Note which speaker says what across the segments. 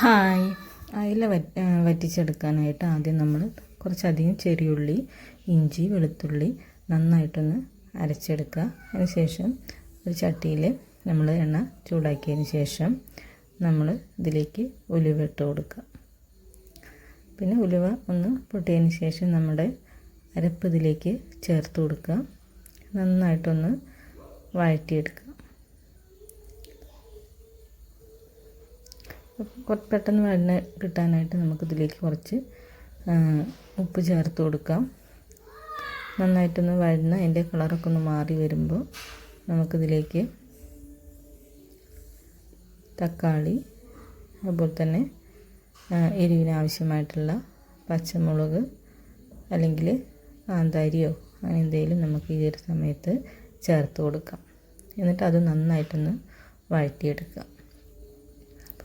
Speaker 1: Hi. അയില വറ്റ് വറ്റിച്ചെടുക്കാനായിട്ട് ആദ്യം നമ്മൾ കുറച്ചധികം ചെറിയുള്ളി ഇഞ്ചി വെളുത്തുള്ളി നന്നായിട്ടൊന്ന് അരച്ചെടുക്കുക. അതിനുശേഷം ഒരു ചട്ടിയിൽ നമ്മൾ എണ്ണ ചൂടാക്കിയതിന് ശേഷം നമ്മൾ ഇതിലേക്ക് ഉലുവ ഇട്ട് കൊടുക്കുക. പിന്നെ ഉലുവ ഒന്ന് പൊട്ടിയതിന് ശേഷം നമ്മുടെ അരപ്പ് ഇതിലേക്ക് ചേർത്ത് കൊടുക്കുക. നന്നായിട്ടൊന്ന് വഴറ്റിയെടുക്കുക കുറച്ച് പെട്ടെന്ന് വെണ്ണ കിട്ടാനായിട്ട് നമുക്കിതിലേക്ക് കുറച്ച് ഉപ്പ് ചേർത്ത് കൊടുക്കാം. നന്നായിട്ടൊന്ന് വഴന്ന് അതിന്റെ കളറൊക്കെ ഒന്ന് മാറി വരുമ്പോൾ നമുക്കിതിലേക്ക് തക്കാളി അതുപോലെ തന്നെ എരിവിനാവശ്യമായിട്ടുള്ള പച്ചമുളക് അല്ലെങ്കിൽ കാന്താരിയോ അങ്ങനെ എന്തെങ്കിലും നമുക്ക് ഈ ഒരു സമയത്ത് ചേർത്ത് കൊടുക്കാം. എന്നിട്ട് അത് നന്നായിട്ടൊന്ന് വഴറ്റിയെടുക്കാം.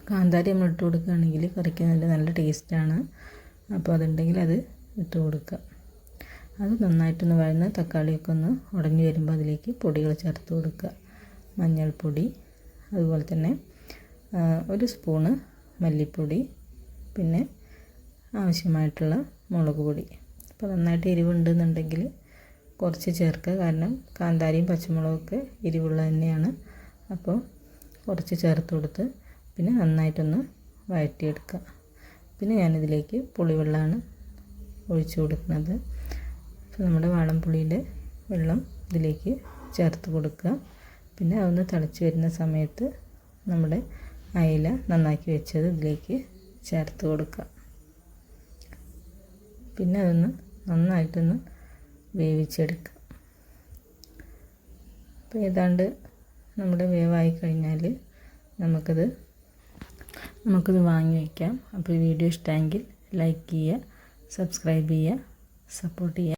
Speaker 1: കാന്താരി നമ്മൾ ഇട്ട് കൊടുക്കുകയാണെങ്കിൽ കറിക്ക് നല്ല നല്ല ടേസ്റ്റാണ്. അപ്പോൾ അതുണ്ടെങ്കിൽ അത് ഇട്ട് കൊടുക്കുക. അത് നന്നായിട്ടൊന്ന് വഴന്ന് തക്കാളിയൊക്കെ ഒന്ന് ഉടഞ്ഞു വരുമ്പോൾ അതിലേക്ക് പൊടികൾ ചേർത്ത് കൊടുക്കുക. മഞ്ഞൾപ്പൊടി അതുപോലെ തന്നെ ഒരു സ്പൂണ് മല്ലിപ്പൊടി പിന്നെ ആവശ്യമായിട്ടുള്ള മുളക് പൊടി. അപ്പോൾ നന്നായിട്ട് എരിവുണ്ടെന്നുണ്ടെങ്കിൽ കുറച്ച് ചേർക്കുക. കാരണം കാന്താരിയും പച്ചമുളകൊക്കെ എരിവുള്ള തന്നെയാണ്. അപ്പോൾ കുറച്ച് ചേർത്ത് കൊടുത്ത് പിന്നെ നന്നായിട്ടൊന്ന് വഴറ്റിയെടുക്കുക. പിന്നെ ഞാനിതിലേക്ക് പുളിവെള്ളമാണ് ഒഴിച്ചു കൊടുക്കുന്നത്. അപ്പോൾ നമ്മുടെ വാളംപുളിയുടെ വെള്ളം ഇതിലേക്ക് ചേർത്ത് കൊടുക്കുക. പിന്നെ അതൊന്ന് തിളച്ച് വരുന്ന സമയത്ത് നമ്മുടെ അയില നന്നാക്കി വെച്ചത് ഇതിലേക്ക് ചേർത്ത് കൊടുക്കുക. പിന്നെ അതൊന്ന് നന്നായിട്ടൊന്ന് വേവിച്ചെടുക്കുക. അപ്പോൾ ഏതാണ്ട് നമ്മുടെ വേവായി കഴിഞ്ഞാൽ നമുക്കത് നമുക്കിത് വാങ്ങി വയ്ക്കാം അപ്പോൾ ഈ വീഡിയോ ഇഷ്ടമെങ്കിൽ ലൈക്ക് ചെയ്യുക സബ്സ്ക്രൈബ് ചെയ്യുക സപ്പോർട്ട് ചെയ്യുക.